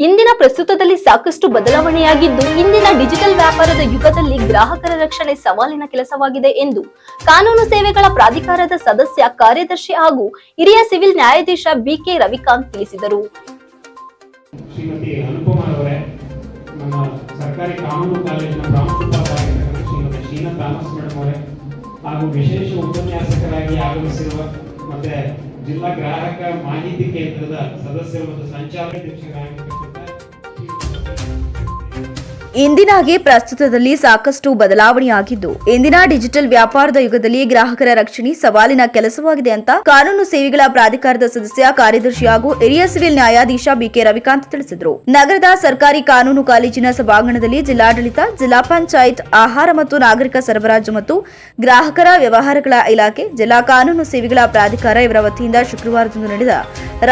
ಇಂದಿನ ಪ್ರಸ್ತುತದಲ್ಲಿ ಸಾಕಷ್ಟು ಬದಲಾವಣೆಯಾಗಿದ್ದು, ಇಂದಿನ ಡಿಜಿಟಲ್ ವ್ಯಾಪಾರದ ಯುಗದಲ್ಲಿ ಗ್ರಾಹಕರ ರಕ್ಷಣೆ ಸವಾಲಿನ ಕೆಲಸವಾಗಿದೆ ಎಂದು ಕಾನೂನು ಸೇವೆಗಳ ಪ್ರಾಧಿಕಾರದ ಸದಸ್ಯ ಕಾರ್ಯದರ್ಶಿ ಹಾಗೂ ಹಿರಿಯ ಸಿವಿಲ್ ನ್ಯಾಯಾಧೀಶ ಬಿಕೆ ರವಿಕಾಂತ್ ತಿಳಿಸಿದರು. ಹಾಗೂ ವಿಶೇಷ ಉಪನ್ಯಾಸಕರಾಗಿ ಆಗಮಿಸಿರುವ ಮತ್ತೆ ಜಿಲ್ಲಾ ಗ್ರಾಹಕ ಮಾಹಿತಿ ಕೇಂದ್ರದ ಸದಸ್ಯರು ಮತ್ತು ಸಂಚಾಲಕಾಧ್ಯಕ್ಷರಾಗಿರ್ತಕ್ಕಂಥ ಇಂದಿನಾಗೆ ಪ್ರಸ್ತುತದಲ್ಲಿ ಸಾಕಷ್ಟು ಬದಲಾವಣೆಯಾಗಿದ್ದು, ಇಂದಿನ ಡಿಜಿಟಲ್ ವ್ಯಾಪಾರದ ಯುಗದಲ್ಲಿ ಗ್ರಾಹಕರ ರಕ್ಷಣೆ ಸವಾಲಿನ ಕೆಲಸವಾಗಿದೆ ಅಂತ ಕಾನೂನು ಸೇವೆಗಳ ಪ್ರಾಧಿಕಾರದ ಸದಸ್ಯ ಕಾರ್ಯದರ್ಶಿ ಹಾಗೂ ಹಿರಿಯ ಸಿವಿಲ್ ನ್ಯಾಯಾಧೀಶ ಬಿಕೆ ರವಿಕಾಂತ್ ತಿಳಿಸಿದರು. ನಗರದ ಸರ್ಕಾರಿ ಕಾನೂನು ಕಾಲೇಜಿನ ಸಭಾಂಗಣದಲ್ಲಿ ಜಿಲ್ಲಾಡಳಿತ, ಜಿಲ್ಲಾ ಪಂಚಾಯತ್, ಆಹಾರ ಮತ್ತು ನಾಗರಿಕ ಸರಬರಾಜು ಮತ್ತು ಗ್ರಾಹಕರ ವ್ಯವಹಾರಗಳ ಇಲಾಖೆ, ಜಿಲ್ಲಾ ಕಾನೂನು ಸೇವೆಗಳ ಪ್ರಾಧಿಕಾರ ಇವರ ವತಿಯಿಂದ ಶುಕ್ರವಾರದಂದು ನಡೆದ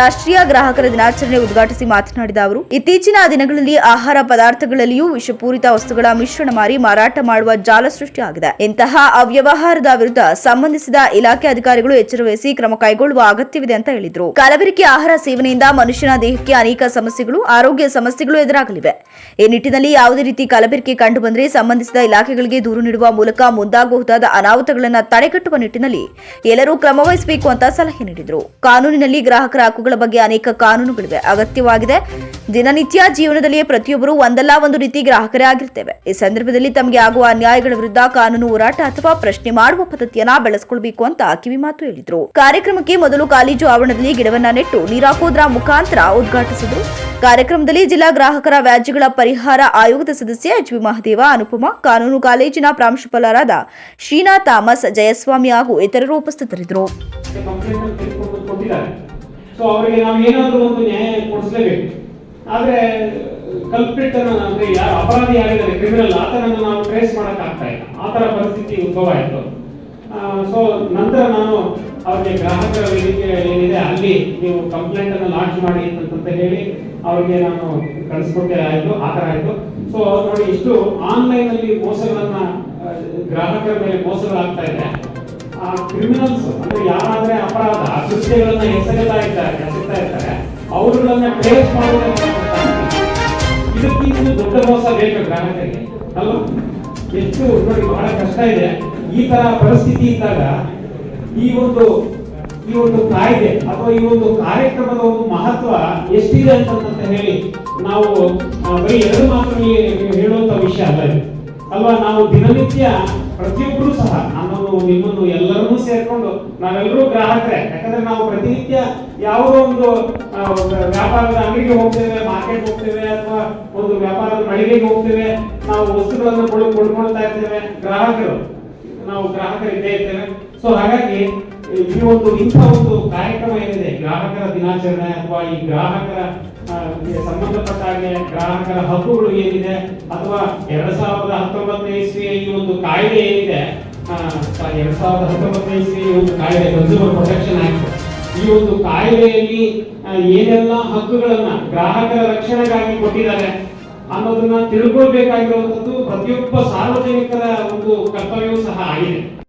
ರಾಷ್ಟ್ರೀಯ ಗ್ರಾಹಕರ ದಿನಾಚರಣೆ ಉದ್ಘಾಟಿಸಿ ಮಾತನಾಡಿದ ಅವರು, ಇತ್ತೀಚಿನ ದಿನಗಳಲ್ಲಿ ಆಹಾರ ಪದಾರ್ಥಗಳಲ್ಲಿಯೂ ವಿಷಪೂರಿತ ವಸ್ತುಗಳ ಮಿಶ್ರಣ ಮಾರಿ ಮಾರಾಟ ಮಾಡುವ ಜಾಲ ಸೃಷ್ಟಿಯಾಗಿದೆ. ಇಂತಹ ಅವ್ಯವಹಾರದ ವಿರುದ್ಧ ಸಂಬಂಧಿಸಿದ ಇಲಾಖೆ ಅಧಿಕಾರಿಗಳು ಎಚ್ಚರ ವಹಿಸಿ ಕ್ರಮ ಕೈಗೊಳ್ಳುವ ಅಗತ್ಯವಿದೆ ಅಂತ ಹೇಳಿದರು. ಕಲಬೆರಕೆ ಆಹಾರ ಸೇವನೆಯಿಂದ ಮನುಷ್ಯನ ದೇಹಕ್ಕೆ ಅನೇಕ ಸಮಸ್ಯೆಗಳು, ಆರೋಗ್ಯ ಸಮಸ್ಯೆಗಳು ಎದುರಾಗಲಿವೆ. ಈ ನಿಟ್ಟಿನಲ್ಲಿ ಯಾವುದೇ ರೀತಿ ಕಲಬೆರಕೆ ಕಂಡು ಬಂದರೆ ಸಂಬಂಧಿಸಿದ ಇಲಾಖೆಗಳಿಗೆ ದೂರು ನೀಡುವ ಮೂಲಕ ಮುಂದಾಗಬಹುದಾದ ಅನಾಹುತಗಳನ್ನು ತಡೆಗಟ್ಟುವ ನಿಟ್ಟಿನಲ್ಲಿ ಎಲ್ಲರೂ ಕ್ರಮವಹಿಸಬೇಕು ಅಂತ ಸಲಹೆ ನೀಡಿದರು. ಕಾನೂನಿನಲ್ಲಿ ಗ್ರಾಹಕರ ಹಕ್ಕುಗಳ ಬಗ್ಗೆ ಅನೇಕ ಕಾನೂನುಗಳಿವೆ. ಅಗತ್ಯವಾಗಿದೆ ದಿನನಿತ್ಯ ಜೀವನದಲ್ಲಿ ಪ್ರತಿಯೊಬ್ಬರು ಒಂದಲ್ಲ ಒಂದು ರೀತಿ ಗ್ರಾಹಕರೇ ಆಗಿರ್ತೇವೆ ಈ ಸಂದರ್ಭದಲ್ಲಿ ತಮಗೆ ಆಗುವ ಅನ್ಯಾಯಗಳ ವಿರುದ್ಧ ಕಾನೂನು ಹೋರಾಟ ಅಥವಾ ಪ್ರಶ್ನೆ ಮಾಡುವ ಪದ್ಧತಿಯನ್ನ ಬೆಳೆಸಿಕೊಳ್ಬೇಕು ಅಂತ ಕಿವಿ ಮಾತು ಹೇಳಿದ್ರು. ಕಾರ್ಯಕ್ರಮಕ್ಕೆ ಮೊದಲು ಕಾಲೇಜು ಆವರಣದಲ್ಲಿ ಗಿಡವನ್ನ ನೆಟ್ಟು ನೀರಾಕೋದ್ರ ಮುಖಾಂತರ ಉದ್ಘಾಟಿಸಿದ್ರು. ಕಾರ್ಯಕ್ರಮದಲ್ಲಿ ಜಿಲ್ಲಾ ಗ್ರಾಹಕರ ವ್ಯಾಜ್ಯಗಳ ಪರಿಹಾರ ಆಯೋಗದ ಸದಸ್ಯ ಎಚ್ ವಿ ಮಹದೇವ, ಅನುಪಮ, ಕಾನೂನು ಕಾಲೇಜಿನ ಪ್ರಾಂಶುಪಾಲರಾದ ಶ್ರೀನಾ ತಾಮಸ್ ಜಯಸ್ವಾಮಿ ಹಾಗೂ ಇತರರು ಉಪಸ್ಥಿತರಿದ್ದರು. ಸೊ ಅವರಿಗೆ ನಾವು ಏನಾದರೂ ಒಂದು ನ್ಯಾಯ ಕೊಡಿಸಲೇಬೇಕು. ಆದ್ರೆ ಕಲ್ಪಿಟ್ ಅಂದ್ರೆ ಯಾರು ಅಪರಾಧಿ ಯಾರಿದ್ದಾರೆ ಕ್ರಿಮಿನಲ್ ಆತನನ್ನು ನಾವು ಟ್ರೇಸ್ ಮಾಡಕ್ ಆಗ್ತಾ ಇಲ್ಲ. ಆ ತರ ಪರಿಸ್ಥಿತಿ ಉದ್ಭವ ಆಯ್ತು. ಸೊ ನಂತರ ನಾನು ಅವ್ರಿಗೆ ಗ್ರಾಹಕರ ವೇದಿಕೆ ಏನಿದೆ, ಅಲ್ಲಿ ನೀವು ಕಂಪ್ಲೇಂಟ್ ಅನ್ನು ಲಾಂಚ್ ಮಾಡಿ ಅಂತ ಹೇಳಿ ಅವ್ರಿಗೆ ನಾನು ಕಳಿಸ್ಕೊಟ್ಟೆ ಆಯ್ತು, ಆ ತರ ಆಯ್ತು. ಸೊ ನೋಡಿ, ಇಷ್ಟು ಆನ್ಲೈನ್ ಅಲ್ಲಿ ಮೋಸಗಳನ್ನ ಗ್ರಾಹಕರ ಮೇಲೆ ಮೋಸಗಳಾಗ್ತಾ ಇದೆ. ಆ ಕ್ರಿಮಿನಲ್ಸ್ ಅಂದ್ರೆ ಯಾರಾದ್ರೆ ಅಪರಾಧ ಕೃತ್ಯಗಳನ್ನ ಎಸಗುತ್ತಾ ಇದ್ದಾರೆ, ಎಸಗ್ತಾ ಇರ್ತಾರೆ ಅವರುಗಳನ್ನ ಟ್ರೇಸ್ ಮಾಡೋದನ್ನ ದೊಡ್ಡ ಮೋಸ ಬೇಕು ಗ್ರಾಹಕರಿಗೆ, ಅಲ್ವಾ? ಎಷ್ಟು ನೋಡಿ, ಬಹಳ ಕಷ್ಟ ಇದೆ. ಈ ತರ ಪರಿಸ್ಥಿತಿ ಇದ್ದಾಗ ಈ ಒಂದು ಈ ಒಂದು ಕಾಯ್ದೆ ಅಥವಾ ಈ ಒಂದು ಕಾರ್ಯಕ್ರಮದ ಒಂದು ಮಹತ್ವ ಎಷ್ಟಿದೆ ಅಂತ ಹೇಳಿ ನಾವು ಬರೀ ಎರಡು ಮಾತ್ರ ಹೇಳುವಂತ ವಿಷಯ ಅಲ್ಲ ಅಲ್ವಾ? ನಾವು ದಿನನಿತ್ಯ ಪ್ರತಿಯೊಬ್ಬರು ಸಹ, ನಾನು, ನಿಮ್ಮನ್ನು ಎಲ್ಲರನ್ನೂ ಸೇರ್ಕೊಂಡು ನಾವೆಲ್ಲರೂ ಗ್ರಾಹಕರೇ. ಯಾಕಂದ್ರೆ ನಾವು ಪ್ರತಿನಿತ್ಯ ಯಾವುದೋ ಒಂದು ವ್ಯಾಪಾರದ ಅಂಗಡಿಗೆ ಹೋಗ್ತೇವೆ ಮಾರ್ಕೆಟ್ ಹೋಗ್ತೇವೆ, ಅಥವಾ ಒಂದು ವ್ಯಾಪಾರದ ಮಳಿಗೆಗೆ ಹೋಗ್ತೇವೆ, ನಾವು ವಸ್ತುಗಳನ್ನು ಕೊಡ್ಕೊಳ್ತಾ ಇರ್ತೇವೆ. ಗ್ರಾಹಕರು, ನಾವು ಗ್ರಾಹಕರು ಇದ್ದೇ ಇರ್ತೇವೆ. ಸೊ ಹಾಗಾಗಿ ಈ ಒಂದು ಇಂಥ ಒಂದು ಕಾರ್ಯಕ್ರಮ ಏನಿದೆ? ಗ್ರಾಹಕರ ದಿನಾಚರಣೆ ಅಥವಾ ಈ ಗ್ರಾಹಕರ ಸಂಬಂಧಪಟ್ಟ ಹಾಗೆ ಗ್ರಾಹಕರ ಹಕ್ಕುಗಳು ಏನಿದೆ? ಅಥವಾ ಎರಡ್ ಸಾವಿರದ ಹತ್ತೊಂಬತ್ತನೇ ಇಸ್ವಿಯ ಈ ಒಂದು ಕಾಯ್ದೆ ಏನಿದೆ? ಎರಡ್ ಸಾವಿರದ ಹತ್ತೊಂಬತ್ತನೇ ಇಸ್ವಿ ಈ ಒಂದು ಕಾಯ್ದೆ ಕನ್ಸ್ಯೂಮರ್ ಪ್ರೊಟೆಕ್ಷನ್ ಆಕ್ಟ್ ಈ ಒಂದು ಕಾಯ್ದೆಯಲ್ಲಿ ಏನೆಲ್ಲ ಹಕ್ಕುಗಳನ್ನ ಗ್ರಾಹಕರ ರಕ್ಷಣೆಗಾಗಿ ಕೊಟ್ಟಿದ್ದಾರೆ ಅನ್ನೋದನ್ನ ತಿಳ್ಕೊಳ್ಬೇಕಾಗಿರುವಂತದ್ದು ಪ್ರತಿಯೊಬ್ಬ ಸಾರ್ವಜನಿಕರ ಒಂದು ಕರ್ತವ್ಯವೂ ಸಹ ಆಗಿದೆ.